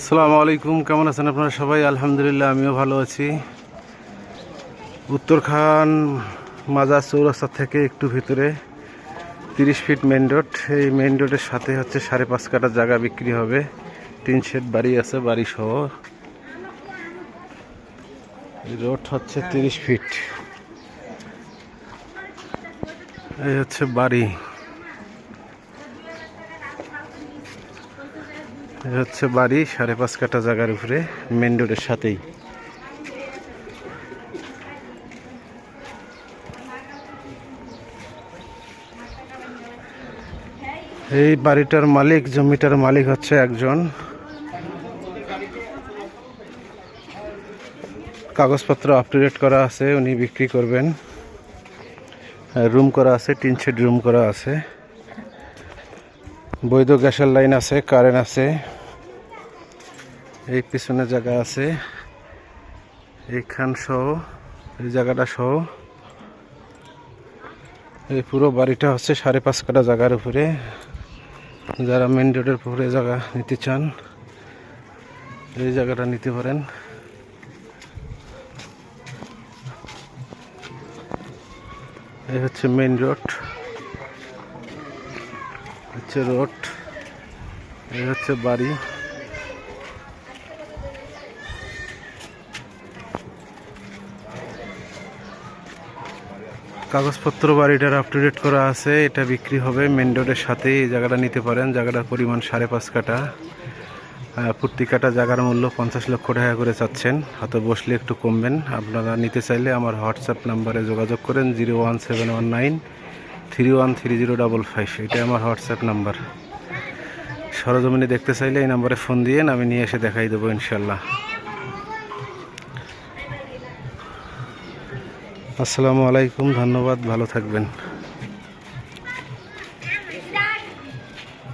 আসসালামু আলাইকুম, কেমন আছেন আপনারা সবাই? আলহামদুলিল্লাহ, আমিও ভালো আছি। উত্তরখান মাজার চৌরাস্তা থেকে একটু ভিতরে, তিরিশ ফিট মেন রোড এই মেন রোডের সাথে হচ্ছে সাড়ে পাঁচ কাটা জায়গা বিক্রি হবে। তিন শেড বাড়ি আছে বাড়ি সহ রোড হচ্ছে তিরিশ ফিট। এই হচ্ছে বাড়ি। এই হচ্ছে বাড়ি, সাড়ে পাঁচ কাটা জায়গার উপরে মেন রোডের সাথেই। এই বাড়িটার মালিক, জমিটার মালিক হচ্ছে একজন। কাগজপত্র আপ টু ডেট করা আছে, উনি বিক্রি করবেন। রুম করা আছে, টিন শেড রুম করা আছে। বৈধ গ্যাসের লাইন আছে কারেন্ট আছে, এই পিছনে জায়গা আছে, এইখান সহ, এই জায়গাটা সহ। এই পুরো বাড়িটা হচ্ছে সাড়ে পাঁচ কাটা জায়গার উপরে। যারা মেন রোডের উপরে জায়গা নিতে চান, এই জায়গাটা নিতে পারেন। এই হচ্ছে মেন রোড হচ্ছে রোড এই হচ্ছে বাড়ি। কাগজপত্র বাড়িটার আপ টু ডেট করা আছে এটা বিক্রি হবে মেন রোডের সাথে এই জায়গাটা নিতে পারেন জায়গাটার পরিমাণ সাড়ে পাঁচ কাটা আহ, কাটা জায়গার মূল্য পঞ্চাশ লক্ষ টাকা করে চাচ্ছেন হাতে বসলে একটু কমবেন। আপনারা নিতে চাইলে আমার হোয়াটসঅ্যাপ নাম্বারে যোগাযোগ করেন zero one seven one nine three one three zero double five এটা আমার হোয়াটসঅ্যাপ নাম্বার। সরজমিনে দেখতে চাইলে এই নাম্বারে ফোন দিয়ে আমি নিয়ে এসে দেখাই দেবো ইনশাল্লাহ আসসালামু আলাইকুম, ধন্যবাদ, ভালো থাকবেন।